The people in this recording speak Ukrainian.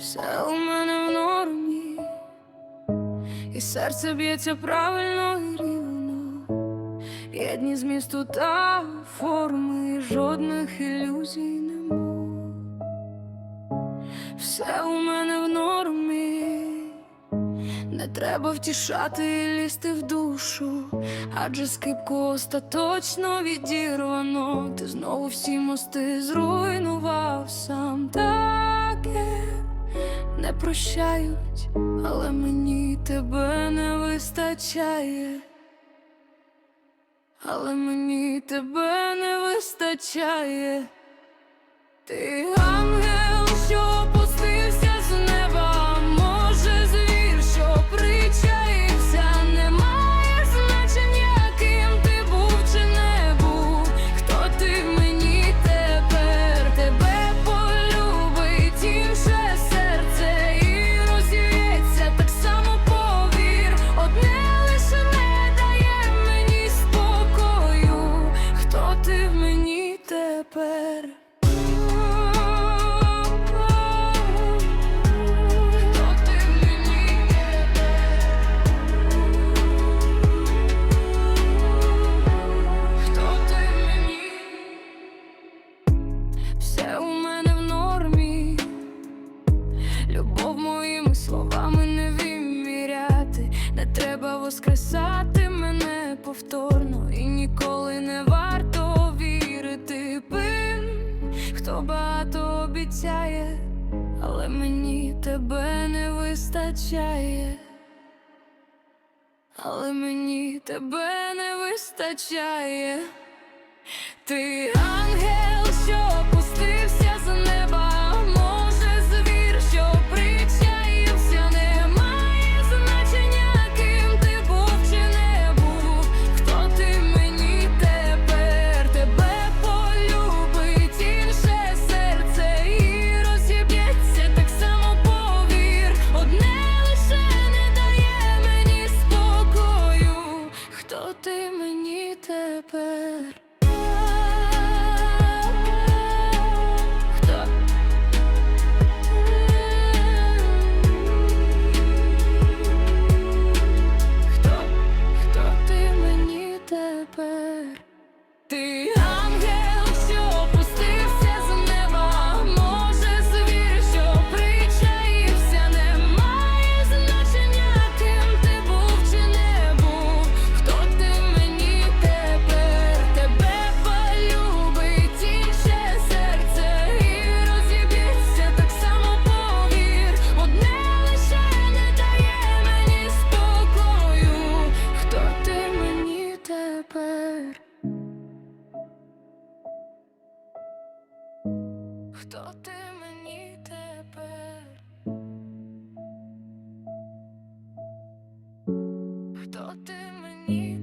все у мене в нормі, і серце б'ється правильно і рівно. Єдні змісту та форми, і жодних ілюзій нема. Все у мене в нормі, не треба втішати і лізти в душу, адже скипку остаточно відірвано. Ти знову всі мости зруйнував сам таке не прощають, але мені тебе не вистачає. Але мені тебе не вистачає. Ти ангел, що Все у мене в нормі. Любов моїми словами не виміряти. Не треба воскресати мене повторно і ніколи не варто вірити пин, хто багато обіцяє, але мені тебе не вистачає. Але мені тебе не вистачає. Ти ангел, що Ти Хто ти мені тепер? Хто ти мені